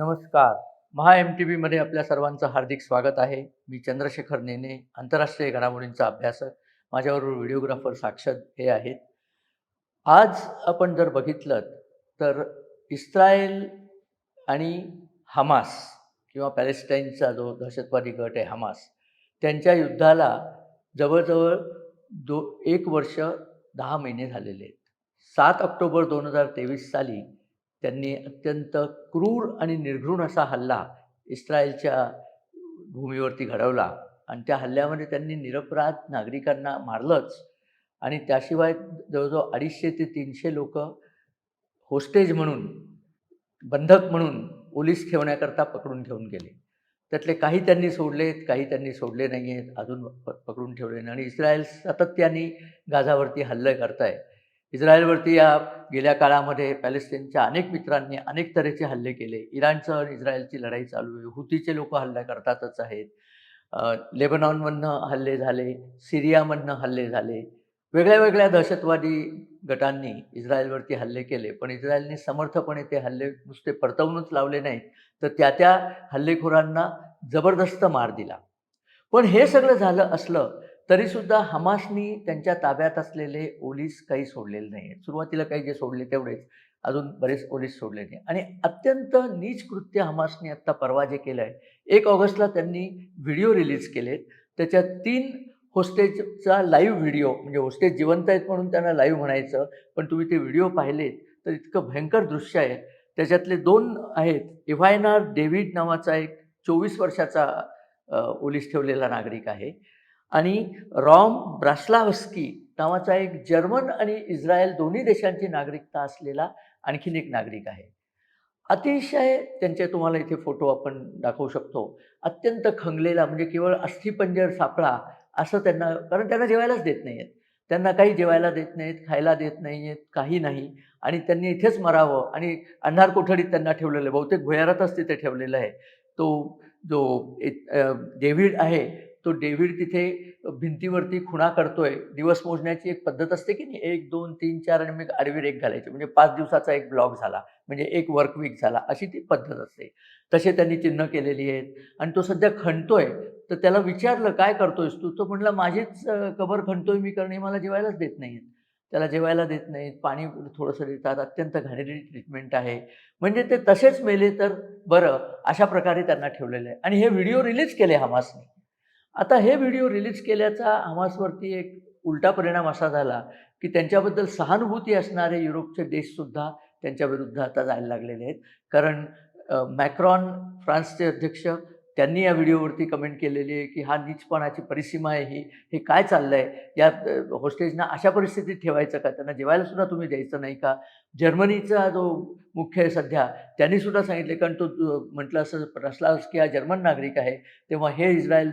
नमस्कार. महा M T व्हीमध्ये आपल्या सर्वांचं हार्दिक स्वागत आहे. मी चंद्रशेखर नेने आंतरराष्ट्रीय घडामोडींचा अभ्यासक. माझ्याबरोबर व्हिडिओग्राफर साक्षद हे आहेत. आज आपण जर बघितलं तर इस्रायल आणि हमास किंवा पॅलेस्टाईनचा जो दहशतवादी गट आहे हमास त्यांच्या युद्धाला जवळजवळ दो एक वर्ष दहा महिने झालेले आहेत. सात ऑक्टोबर दोन हजार तेवीस साली त्यांनी अत्यंत क्रूर आणि निर्घृण असा हल्ला इस्रायलच्या भूमीवरती घडवला. आणि त्या हल्ल्यामध्ये त्यांनी निरपराध नागरिकांना मारलंच. आणि त्याशिवाय जवळजवळ अडीचशे ते तीनशे लोक होस्टेज म्हणून बंधक म्हणून पोलीस ठेवण्याकरता पकडून घेऊन गेले. त्यातले काही त्यांनी सोडलेत काही त्यांनी सोडले नाही आहेत अजून प पकडून ठेवले नाही आणि इस्रायल सातत्याने गाझावरती हल्ले करताय इस्रायलवरती या गेल्या काळामध्ये पॅलेस्टाईनच्या अनेक मित्रांनी अनेक तऱ्हेचे हल्ले केले. इराणचं आणि इस्रायलची लढाई चालू आहे. हुतीचे लोक हल्ला करतातच आहेत. लेबनॉनमधनं हल्ले झाले सिरियामधनं हल्ले झाले. वेगळ्या वेगळ्या दहशतवादी गटांनी इस्रायलवरती हल्ले केले. पण इस्रायलने समर्थपणे ते हल्ले नुसते परतवूनच लावले नाहीत. तर त्या त्या हल्लेखोरांना जबरदस्त मार दिला. पण हे सगळं झालं असलं तरीसुद्धा हमासनी त्यांच्या ताब्यात असलेले ओलीस काही सोडलेले नाही आहेत सुरुवातीला काही जे सोडले तेवढेच. अजून बरेच ओलीस सोडले नाही आणि अत्यंत नीच कृत्य हमासनी आत्ता परवा जे केलं आहे एक ऑगस्टला त्यांनी व्हिडिओ रिलीज केलेत. त्याच्यात तीन होस्टेजचा लाईव्ह व्हिडिओ म्हणजे होस्टेज जिवंत आहेत म्हणून त्यांना लाईव्ह म्हणायचं पण तुम्ही ते व्हिडिओ पाहिलेत तर इतकं भयंकर दृश्य आहे. त्याच्यातले दोन आहेत इव्हायनार डेव्हिड नावाचा एक चोवीस वर्षाचा ओलीस ठेवलेला नागरिक आहे. आणि रॉम ब्रास्लावस्की नावाचा एक जर्मन आणि इस्रायल दोन्ही देशांची नागरिकता असलेला आणखीन एक नागरिक आहे. अतिशय त्यांचे तुम्हाला इथे फोटो आपण दाखवू शकतो. अत्यंत खंगलेला म्हणजे केवळ अस्थिपंजर सापळा असं त्यांना कारण त्यांना जेवायलाच देत नाही आहेत त्यांना काही जेवायला देत नाहीत खायला देत नाही आहेत काही नाही. आणि त्यांनी इथेच मरावं आणि अंधार कोठडीत त्यांना ठेवलेलं आहे. बहुतेक भुयारातच तिथे ठेवलेलं आहे. तो जो डेव्हिड आहे तो डेव्हिड तिथे भिंतीवरती खुणा करतोय. दिवस मोजण्याची एक पद्धत असते की नाही? एक दोन तीन चार आणि मग आडवी रेख घालायची. म्हणजे पाच दिवसाचा एक ब्लॉग झाला. म्हणजे एक वर्क वीक झाला. अशी ती पद्धत असते. तसे त्यांनी चिन्ह केलेली आहेत. आणि तो सध्या खणतोय. तर त्याला विचारलं काय करतोयस तू? तो म्हणला माझीच कबर खणतोय मी कारण हे मला जेवायलाच देत नाहीत. त्याला जेवायला देत नाहीत. पाणी थोडंसं देतात. अत्यंत घाणेरडी ट्रीटमेंट आहे. म्हणजे ते तसेच मेले तर बरं अशा प्रकारे त्यांना ठेवलेलं आहे. आणि हे व्हिडिओ रिलीज केले हमासने. आता हे व्हिडिओ रिलीज केल्याचा हमासवरती एक उलटा परिणाम असा झाला की त्यांच्याबद्दल सहानुभूती असणारे युरोपचे देशसुद्धा त्यांच्या विरुद्ध आता जायला लागलेले आहेत. कारण मॅक्रॉन फ्रान्सचे अध्यक्ष त्यांनी या व्हिडिओवरती कमेंट केलेली आहे की हा नीचपणाची परिसीमा आहे ही हे काय चाललं आहे या होस्टेजना अशा परिस्थितीत ठेवायचं का? त्यांना जेवायला सुद्धा तुम्ही द्यायचं नाही का? जर्मनीचा जो मुख्य आहे सध्या त्यांनी सुद्धा सांगितले कारण तो म्हटलं असं रसलावस्की हा जर्मन नागरिक आहे तेव्हा हे इस्रायल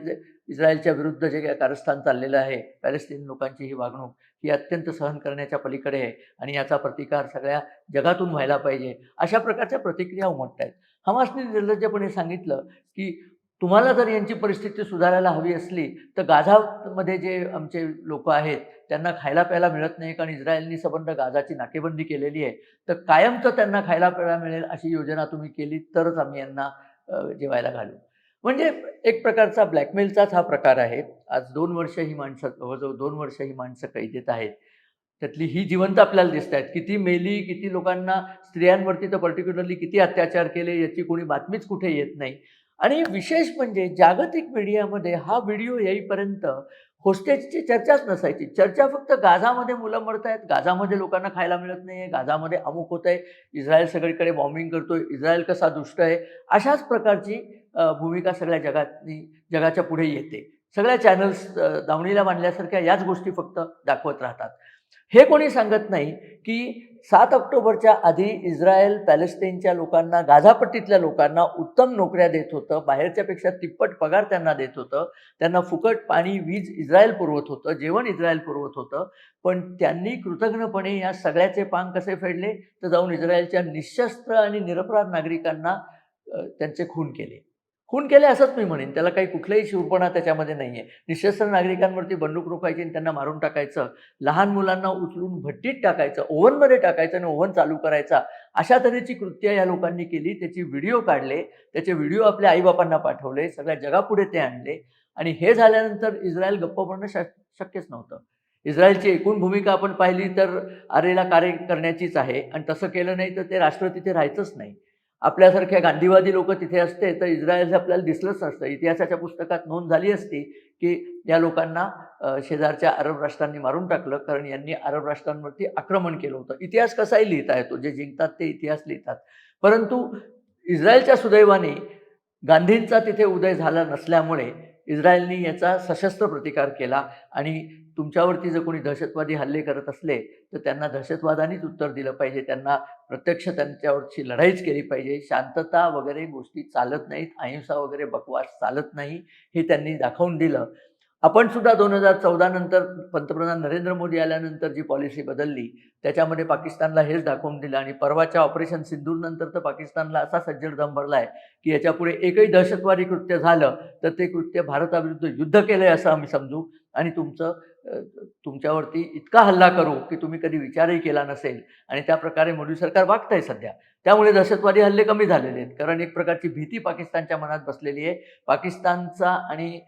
इस्रायलच्या विरुद्ध जे काही कारस्थान चाललेलं आहे पॅलेस्टिन लोकांची ही वागणूक ही अत्यंत सहन करण्याच्या पलीकडे आहे आणि याचा प्रतिकार सगळ्या जगातून व्हायला पाहिजे अशा प्रकारच्या प्रतिक्रिया उमटत आहेत हमासने निर्लज्जपणे सांगितलं की तुम्हाला जर यांची परिस्थिती सुधारायला हवी असली तर गाझामध्ये जे आमचे लोक आहेत त्यांना खायला प्यायला मिळत नाही कारण इस्रायलनी सबंध गाझाची नाकेबंदी केलेली आहे तर कायमचं त्यांना खायला प्यायला मिळेल अशी योजना तुम्ही केली तरच आम्ही यांना जेवायला घालू. म्हणजे एक प्रकारचा ब्लॅकमेलचाच हा प्रकार आहे. आज दोन वर्ष ही माणसं जवळजवळ दोन वर्ष ही माणसं कैदेत आहेत. त्यातली ही जिवंत आपल्याला दिसत आहेत. किती मेली किती लोकांना स्त्रियांवरती तर पर्टिक्युलरली किती अत्याचार केले याची कोणी बातमीच कुठे येत नाही. आणि विशेष म्हणजे जागतिक मीडियामध्ये हा व्हिडिओ येईपर्यंत होस्टेजची चर्चाच नसायची. चर्चा फक्त गाझामध्ये मुलं मरत आहेत गाझामध्ये लोकांना खायला मिळत नाही आहे गाझामध्ये अमुक होत आहे इस्रायल सगळीकडे बॉम्बिंग करतोय. इस्रायल कसा दुष्ट आहे? अशाच प्रकारची भूमिका सगळ्या जगातनी जगाच्या पुढे येते. सगळ्या चॅनल्स दावणीला मांडल्यासारख्या याच गोष्टी फक्त दाखवत राहतात. हे कोणी सांगत नाही की सात ऑक्टोबरच्या आधी इस्रायल पॅलेस्टाईनच्या लोकांना गाझापट्टीतल्या लोकांना उत्तम नोकऱ्या देत होतं बाहेरच्यापेक्षा तिप्पट पगार त्यांना देत होतं त्यांना फुकट पाणी वीज इस्रायल पुरवत होतं जेवण इस्रायल पुरवत होतं पण त्यांनी कृतज्ञपणे या सगळ्याचे पांग कसे फेडले? तर जाऊन इस्रायलच्या निशस्त्र आणि निरपराध नागरिकांना त्यांचे खून केले. खून केले असंच मी म्हणेन. त्याला काही कुठलाही शूरपणा त्याच्यामध्ये नाही आहे निशस्त्र नागरिकांवरती बंदूक रोखायची आणि त्यांना मारून टाकायचं लहान मुलांना उचलून भट्टीत टाकायचं ओव्हनमध्ये टाकायचं आणि ओव्हन चालू करायचा अशा तऱ्हेची कृत्य या लोकांनी केली. त्याची व्हिडिओ काढले त्याचे व्हिडिओ आपल्या आईबापांना पाठवले सगळ्या जगापुढे ते आणले आणि हे झाल्यानंतर इस्रायल गप्प पडणं शक शक्यच नव्हतं. इस्रायलची एकूण भूमिका आपण पाहिली तर आरेला कार्य करण्याचीच आहे आणि तसं केलं नाही तर ते राष्ट्र तिथे राहायचंच नाही. आपल्यासारख्या गांधीवादी लोक तिथे असते तर इस्रायलचं आपल्याला दिसलंच नसतं. इतिहासाच्या पुस्तकात नोंद झाली असती की या लोकांना शेजारच्या अरब राष्ट्रांनी मारून टाकलं कारण यांनी अरब राष्ट्रांवरती आक्रमण केलं होतं. इतिहास कसाही लिहिता येतो जे जिंकतात ते इतिहास लिहितात. परंतु इस्रायलच्या सुदैवाने गांधींचा तिथे उदय झाला नसल्यामुळे इस्रायलनी याचा सशस्त्र प्रतिकार केला आणि तुमच्यावरती जर कोणी दहशतवादी हल्ले करत असले तर त्यांना दहशतवादानेच उत्तर दिलं पाहिजे. त्यांना प्रत्यक्ष त्यांच्यावरची लढाईच केली पाहिजे. शांतता वगैरे गोष्टी चालत नाहीत. अहिंसा वगैरे बकवास चालत नाही हे त्यांनी दाखवून दिलं. आपण सुद्धा दोन हजार चौदा नंतर पंतप्रधान नरेंद्र मोदी आल्यानंतर जी पॉलिसी बदलली त्याच्यामध्ये पाकिस्तानला हेच दाखवून दिलं आणि परवाच्या ऑपरेशन सिंधूर नंतर तर पाकिस्तानला असा सज्जड दम भरला आहे की याच्यापुढे एकही दहशतवादी कृत्य झालं तर ते कृत्य भारताविरुद्ध युद्ध केलं आहे असं आम्ही समजू आणि तुमचं तुमच्यावरती इतका हल्ला करू की तुम्ही कधी विचारही केला नसेल. आणि त्या प्रकारे मोदी सरकार वागत आहे सध्या. त्यामुळे दहशतवादी हल्ले कमी झालेले आहेत. कारण एक प्रकारची भीती पाकिस्तानच्या मनात बसलेली आहे. पाकिस्तानचा आणि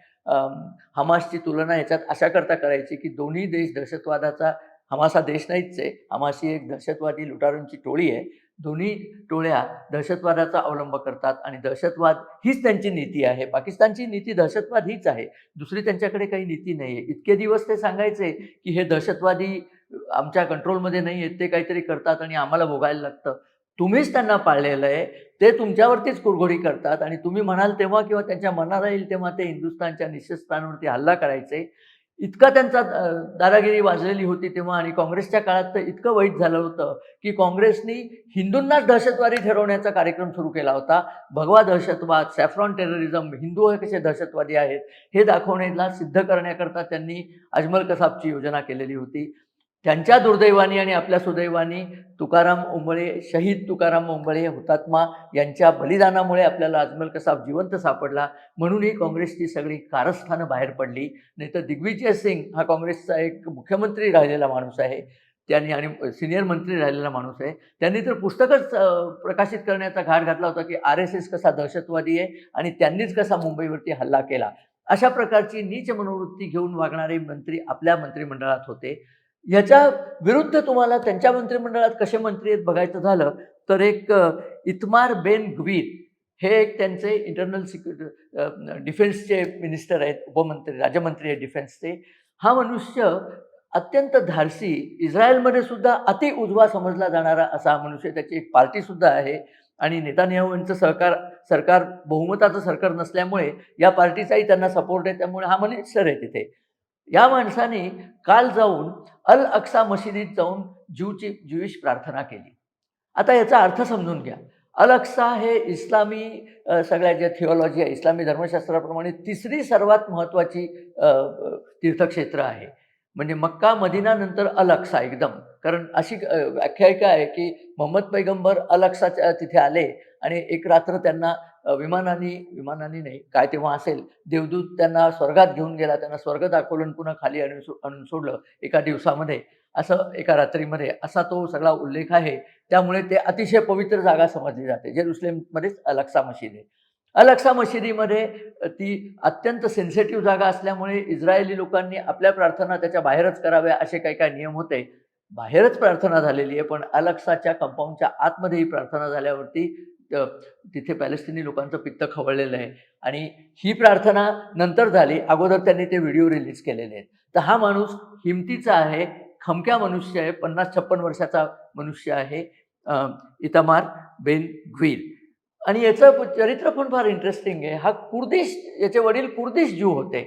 हमासची तुलना याच्यात अशा करता करायची की दोन्ही देश दहशतवादाचा हमास हा देश नाहीच आहे हमास ही एक दहशतवादी लुटारूंची टोळी आहे. दोन्ही टोळ्या दहशतवादाचा अवलंब करतात आणि दहशतवाद हीच त्यांची नीती आहे. पाकिस्तानची नीती दहशतवाद हीच आहे. दुसरी त्यांच्याकडे काही नीती नाही आहे. इतके दिवस ते सांगायचे की हे दहशतवादी आमच्या कंट्रोलमध्ये नाही आहेत ते काहीतरी करतात आणि आम्हाला भोगायला लागतं. तुम्हीच त्यांना पाळलेलं आहे. ते तुमच्यावरतीच कुरघोडी करतात. आणि तुम्ही म्हणाल तेव्हा किंवा त्यांच्या मनाला येईल तेव्हा ते हिंदुस्थानच्या निशस्त्रांवरती हल्ला करायचे. इतका त्यांचा दादागिरी वाजलेली होती तेव्हा आणि काँग्रेसच्या काळात तर इतकं वाईट झालं होतं की काँग्रेसनी हिंदूंनाच दहशतवादी ठरवण्याचा कार्यक्रम सुरू केला होता. भगवा दहशतवाद सॅफ्रॉन टेररिझम हिंदू हे कसे दहशतवादी आहेत हे दाखवण्याला सिद्ध करण्याकरता त्यांनी अजमल कसाबची योजना केलेली होती. त्यांच्या दुर्दैवाने आणि आपल्या सुदैवाने तुकाराम ओंबळे शहीद तुकाराम ओंबळे हुतात्मा यांच्या बलिदानामुळे आपल्याला अजमल कसाब जिवंत सापडला. म्हणूनही काँग्रेसची सगळी कारस्थानं बाहेर पडली. नाही तर दिग्विजय सिंग हा काँग्रेसचा एक मुख्यमंत्री राहिलेला माणूस आहे. त्यांनी आणि सिनियर मंत्री राहिलेला माणूस आहे. त्यांनी तर पुस्तकच प्रकाशित करण्याचा घाट घातला होता की आर एस एस कसा दहशतवादी आहे आणि त्यांनीच कसा मुंबईवरती हल्ला केला. अशा प्रकारची नीच मनोवृत्ती घेऊन वागणारे मंत्री आपल्या मंत्रिमंडळात होते. याच्या विरुद्ध तुम्हाला त्यांच्या मंत्रिमंडळात कसे मंत्री आहेत बघायचं झालं तर एक इतमार बेन ग्वीर हे एक त्यांचे इंटरनल सिक्युरिटी डिफेन्सचे मिनिस्टर आहेत उपमंत्री राज्यमंत्री आहेत डिफेन्सचे हा मनुष्य अत्यंत धाडसी इस्रायलमध्ये सुद्धा अति उजवा समजला जाणारा असा हा मनुष्य त्याची एक पार्टीसुद्धा आहे. आणि नेतान्याहू यांचं सहकार सरकार बहुमताचं सरकार नसल्यामुळे या पार्टीचाही त्यांना सपोर्ट आहे त्यामुळे हा मिनिस्टर आहे तिथे. या माणसाने काल जाऊन अल अक्सा मशिदीत जाऊन ज्यूची ज्युईश प्रार्थना केली. आता याचा अर्थ समजून घ्या. अल अक्सा हे इस्लामी सगळ्या ज्या थिओलॉजी आहे इस्लामी धर्मशास्त्राप्रमाणे तिसरी सर्वात महत्त्वाची तीर्थक्षेत्र आहे. म्हणजे मक्का मदिनानंतर अल अक्सा एकदम. कारण अशी व्याख्यायिका आहे की मोहम्मद पैगंबर अल अक्साच्या तिथे आले आणि एक रात्र त्यांना विमानाने विमानाने नाही काय तेव्हा असेल देवदूत त्यांना स्वर्गात घेऊन गेला त्यांना स्वर्ग दाखवलं पुन्हा खाली आणून आणून सोडलं एका दिवसामध्ये. असं एका रात्रीमध्ये असा तो सगळा उल्लेख आहे. त्यामुळे ते अतिशय पवित्र जागा समजली जाते जेरुसलेममध्येच अलक्सा मशीद. आहे अलक्सा मशिदीमध्ये ती अत्यंत सेन्सिटिव्ह जागा असल्यामुळे इस्रायली लोकांनी आपल्या प्रार्थना त्याच्या बाहेरच कराव्या असे काही काही नियम होते. बाहेरच प्रार्थना झालेली आहे पण अलक्साच्या कंपाऊंडच्या आतमध्येही प्रार्थना झाल्यावरती तिथे पॅलेस्टिनी लोकांचं पित्त खवळलेलं आहे. आणि ही प्रार्थना नंतर झाली. अगोदर त्यांनी ते व्हिडिओ रिलीज केलेले आहेत. तर हा माणूस हिमतीचा आहे. खमक्या मनुष्य आहे. पन्नास छप्पन वर्षाचा मनुष्य आहे. Itamar Ben Gvir. आणि याचं चरित्र पण फार इंटरेस्टिंग आहे. हा कुर्दिश याचे वडील कुर्दिश ज्यू होते.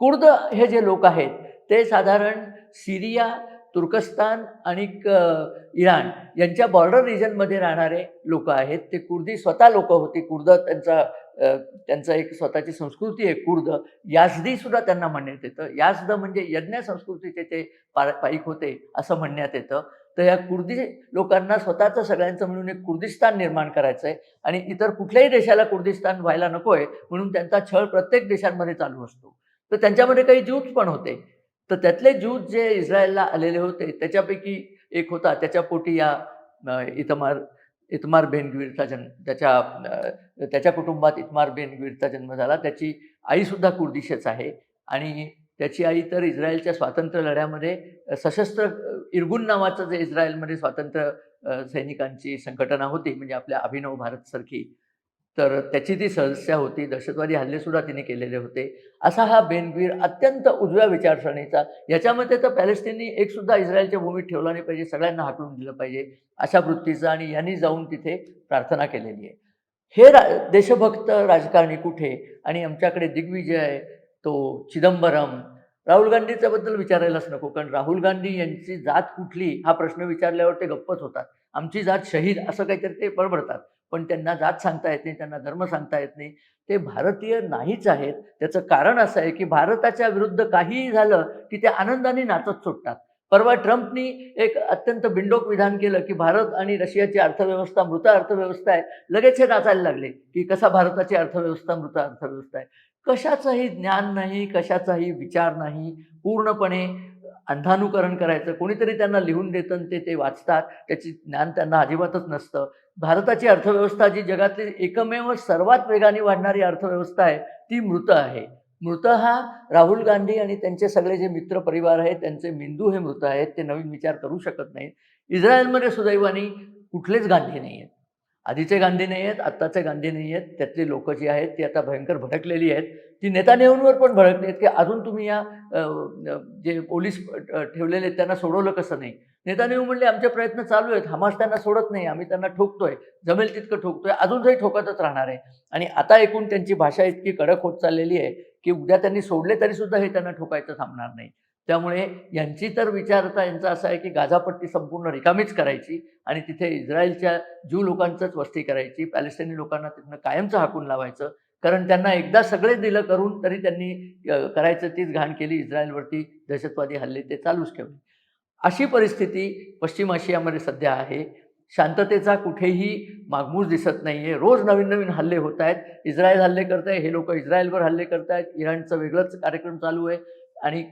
कुर्द हे जे लोक आहेत ते साधारण सिरिया तुर्कस्तान आणि इराण यांच्या बॉर्डर रिजनमध्ये राहणारे लोक आहेत. ते कुर्दी स्वतः लोक होती. कुर्द त्यांचा त्यांचा त्यांचं एक स्वतःची संस्कृती आहे कुर्द. याजदी सुद्धा त्यांना म्हणण्यात येतं याजद म्हणजे यज्ञ संस्कृतीचे ते पाईक होते असं म्हणण्यात येतं. तर या कुर्दी लोकांना स्वतःचं सगळ्यांचं मिळून एक कुर्दिस्तान निर्माण करायचं आहे आणि इतर कुठल्याही देशाला कुर्दिस्तान व्हायला नको आहे म्हणून त्यांचा छळ प्रत्येक देशांमध्ये चालू असतो. तर त्यांच्यामध्ये काही ज्यूज पण होते. तर त्यातले ज्यूज जे इस्रायलला आलेले होते त्याच्यापैकी एक होता. त्याच्या पोटी या इतमार इतमार इतमार बेनगवीरचा जन्म त्याच्या त्याच्या कुटुंबात इतमार बेनगवीरचा जन्म झाला. त्याची आईसुद्धा कुर्दिशच आहे आणि त्याची आई तर इस्रायलच्या स्वातंत्र्य लढ्यामध्ये सशस्त्र इरगुन नावाचं जे इस्रायलमध्ये स्वातंत्र्य सैनिकांची संघटना होती म्हणजे आपल्या अभिनव भारतसारखी तर त्याची ती सदस्य होती दहशतवादी हल्लेसुद्धा तिने केलेले होते. असा हा बेनगवीर अत्यंत उजव्या विचारसरणीचा याच्यामध्ये तर पॅलेस्टिनी एक सुद्धा इस्रायलच्या भूमीत ठेवला नाही पाहिजे सगळ्यांना हाकलून दिलं पाहिजे अशा वृत्तीचा आणि यांनी जाऊन तिथे प्रार्थना केलेली आहे. हे रा देशभक्त राजकारणी कुठे? आणि आमच्याकडे दिग्विजय तो चिदंबरम. राहुल गांधीच्याबद्दल विचारायलाच नको कारण राहुल गांधी यांची जात कुठली हा प्रश्न विचारल्यावर ते गप्पच होतात. आमची जात शहीद असं काहीतरी ते बडबडतात पण त्यांना जात सांगता येत नाही त्यांना धर्म सांगता येत नाही. ते भारतीय नाहीच आहेत. त्याचं कारण असं आहे की भारताच्या विरुद्ध काहीही झालं की ते आनंदाने नाचत सुटतात. परवा ट्रम्पनी एक अत्यंत बिंडोक विधान केलं की भारत आणि रशियाची अर्थव्यवस्था मृत अर्थव्यवस्था आहे. लगेच हे नाचायला लागले की कसा भारताची अर्थव्यवस्था मृत अर्थव्यवस्था आहे. कशाचंही ज्ञान नाही कशाचाही विचार नाही पूर्णपणे अंधानुकरण करायचं कोणीतरी त्यांना लिहून देतं आणि ते ते वाचतात. त्याची ज्ञान त्यांना अजिबातच नसतं. भारताची अर्थव्यवस्था जी जगातली एकमेव सर्वात वेगाने वाढणारी अर्थव्यवस्था आहे ती मृत आहे. मृत हा राहुल गांधी आणि त्यांचे सगळे जे मित्र परिवार आहेत त्यांचे मेंदू हे मृत आहेत ते नवीन विचार करू शकत नाहीत. इस्रायलमध्ये सुदैवानी कुठलेच गांधी नाही आहेत. आधीचे गांधी नाही आहेत आत्ताचे गांधी नाही आहेत. त्यातली लोक जी आहेत ती आता भयंकर भडकलेली आहेत. ती नेतानेहूंवर पण भडकलेत की अजून तुम्ही या जे पोलीस ठेवलेले आहेत त्यांना सोडवलं कसं नाही? नेतानेहू म्हणले आमचे प्रयत्न चालू आहेत. हमास त्यांना सोडत नाही. आम्ही त्यांना ठोकतोय. जमेल तितकं ठोकतोय. अजूनही ठोकतच राहणार आहे. आणि आता एकूण त्यांची भाषा इतकी कडक होत चाललेली आहे की उद्या त्यांनी सोडले तरी सुद्धा हे त्यांना ठोकायचं थांबणार नाही. त्यामुळे यांची तर विचारता यांचा असा आहे की गाझापट्टी संपूर्ण रिकामीच करायची आणि तिथे इस्रायलच्या ज्यू लोकांचंच वस्ती करायची. पॅलेस्टिनी लोकांना तिथनं कायमचं हाकून लावायचं. कारण त्यांना एकदा सगळे दिलं करून तरी त्यांनी करायचं तीच घाण केली. इस्रायलवरती दहशतवादी हल्ले ते चालूच ठेवले. अशी परिस्थिती पश्चिम आशियामध्ये सध्या आहे. शांततेचा कुठेही मागमूस दिसत नाही आहे रोज नवीन नवीन हल्ले होत आहेत. इस्रायल हल्ले करत आहे हे लोक इस्रायलवर हल्ले करत आहेत. इराणचं वेगळंच कार्यक्रम चालू आहे. आणि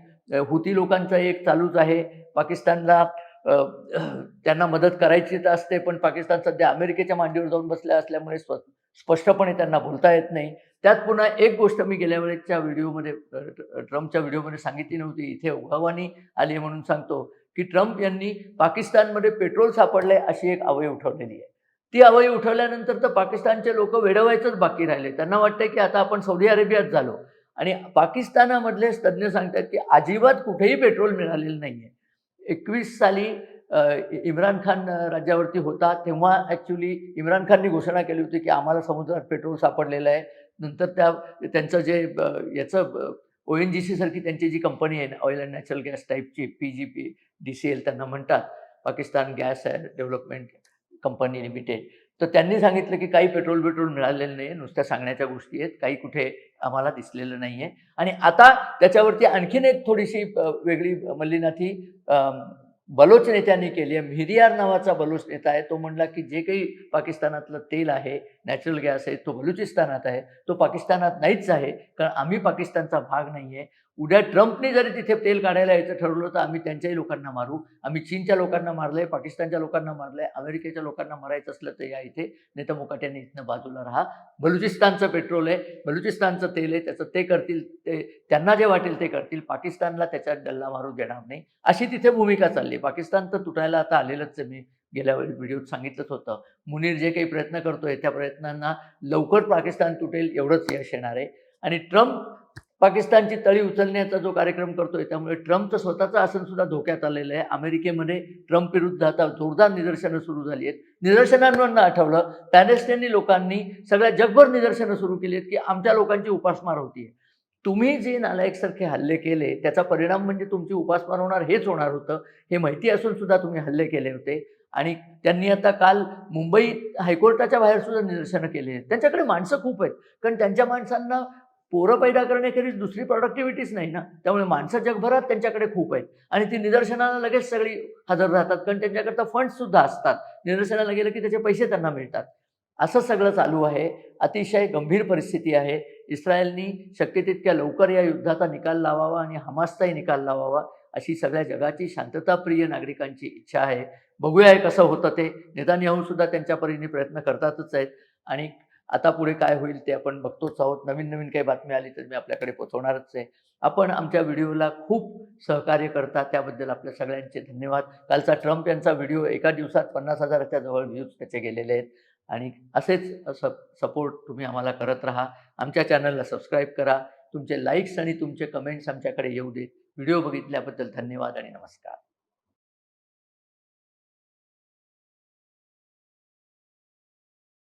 हुती लोकांचा एक चालूच आहे. पाकिस्तानला त्यांना मदत करायची तर असते. पण पाकिस्तान सध्या अमेरिकेच्या मांडीवर जाऊन बसल्या असल्यामुळे स्व स्पष्टपणे त्यांना बोलता येत नाही. त्यात पुन्हा एक गोष्ट मी गेल्या वेळेच्या व्हिडिओमध्ये ट्रम्पच्या व्हिडिओमध्ये सांगितली नव्हती. इथे उगावानी आली आहे म्हणून सांगतो की ट्रम्प यांनी पाकिस्तानमध्ये पेट्रोल सापडले अशी एक अवय उठवलेली आहे. ती अवय उठवल्यानंतर तर पाकिस्तानचे लोक वेडवायचंच बाकी राहिले. त्यांना वाटतंय की आता आपण सौदी अरेबियात झालो. आणि पाकिस्तानामधले तज्ज्ञ सांगतात की अजिबात कुठेही पेट्रोल मिळालेलं नाही आहे एकवीस साली इम्रान खान राज्यावरती होता तेव्हा ॲक्च्युली इम्रान खाननी घोषणा केली होती की आम्हाला समुद्रात पेट्रोल सापडलेलं आहे. नंतर त्या त्यांचं जे याचं ओ एन जी सीसारखी त्यांची जी कंपनी आहे ऑइल अँड नॅचरल गॅस टाईपची P G P D C L त्यांना म्हणतात. Pakistan gas development company limited. तर त्यांनी सांगितलं की काही पेट्रोल पेट्रोल मिळालेलं नाही आहे नुसत्या सांगण्याच्या गोष्टी आहेत. काही कुठे आम्हाला दिसलेलं नाही आहे आणि आता त्याच्यावरती आणखीन एक थोडीशी वेगळी मल्लीनाथी बलोच नेत्यांनी केली आहे. मिहिरियार नावाचा बलोच नेता आहे. तो म्हणला की जे काही पाकिस्तानातलं तेल आहे नॅचरल गॅस आहे तो बलुचिस्तानात आहे तो पाकिस्तानात नाहीच आहे कारण आम्ही पाकिस्तानचा भाग नाही आहे उद्या ट्रम्पने जरी तिथे तेल काढायला यायचं ठरवलं तर आम्ही त्यांच्याही लोकांना मारू. आम्ही चीनच्या लोकांना मारलंय पाकिस्तानच्या लोकांना मारलंय अमेरिकेच्या लोकांना मारायचं असलं तर या इथे नेता मुकाट्याने इथनं बाजूला राहा. बलुचिस्तानचं पेट्रोल आहे बलुचिस्तानचं तेल आहे त्याचं ते करतील ते त्यांना जे वाटेल ते करतील. पाकिस्तानला त्याच्यात डल्ला मारू देणार नाही. अशी तिथे भूमिका चालली. आहे पाकिस्तान तर तुटायला आता आलेलंच आहे. मी गेल्या वेळी व्हिडिओत सांगितलंच होतं. मुनीर जे काही प्रयत्न करतोय त्या प्रयत्नांना लवकर पाकिस्तान तुटेल एवढंच यश येणार आहे. आणि ट्रम्प पाकिस्तानची तळी उचलण्याचा जो कार्यक्रम करतोय त्यामुळे ट्रम्पचं स्वतःचं आसन सुद्धा धोक्यात आलेलं आहे. अमेरिकेमध्ये ट्रम्प विरुद्ध आता जोरदार निदर्शनं सुरू झाली आहेत. निदर्शनांवर आठवलं पॅलेस्टाईनी लोकांनी सगळ्या जगभर निदर्शनं सुरू केली आहेत की आमच्या लोकांची उपासमार होतीये तुम्ही जे नालायकसारखे हल्ले केले त्याचा परिणाम म्हणजे तुमची उपासमार होणार हेच होणार होतं हे माहिती असून सुद्धा तुम्ही हल्ले केले होते. आणि त्यांनी आता काल मुंबई हायकोर्टाच्या बाहेर सुद्धा निदर्शनं केली आहेत. त्यांच्याकडे माणसं खूप आहेत. कारण त्यांच्या माणसांना पोरं पैदा करण्याखेरीज दुसरी प्रॉडक्टिव्हिटीच नाही ना. त्यामुळे माणसं जगभरात त्यांच्याकडे खूप आहेत. आणि ती निदर्शनाला लगेच सगळी हजर राहतात. कारण त्यांच्याकरता फंडसुद्धा असतात. निदर्शनाला गेलं की त्याचे पैसे त्यांना मिळतात. असं सगळं चालू आहे. अतिशय गंभीर परिस्थिती आहे. इस्रायलनी शक्य तितक्या लवकर या युद्धाचा निकाल लावावा आणि हमासचाही निकाल लावावा. अशी सगळ्या जगाची शांतताप्रिय नागरिकांची इच्छा आहे. बघूया कसं होतं ते. नेतान्याहू सुद्धा त्यांच्या परीने प्रयत्न करतातच आहेत. आणि आता पुढे काय होईल ते आपण बघतोच आहोत. नवीन नवीन काही बातमी आली तर मी आपल्याकडे पोहोचवणारच आहे. आपण आमच्या व्हिडिओला खूप सहकार्य करता त्याबद्दल आपल्या सगळ्यांचे धन्यवाद. कालचा ट्रम्प यांचा व्हिडिओ एका दिवसात पन्नास हजाराच्या जवळ व्ह्यूज त्याचे गेलेले आहेत. आणि असेच सप सपोर्ट तुम्ही आम्हाला करत राहा. आमच्या चॅनलला सबस्क्राईब करा. तुमचे लाईक्स आणि तुमचे कमेंट्स आमच्याकडे येऊ दे व्हिडिओ बघितल्याबद्दल धन्यवाद आणि नमस्कार.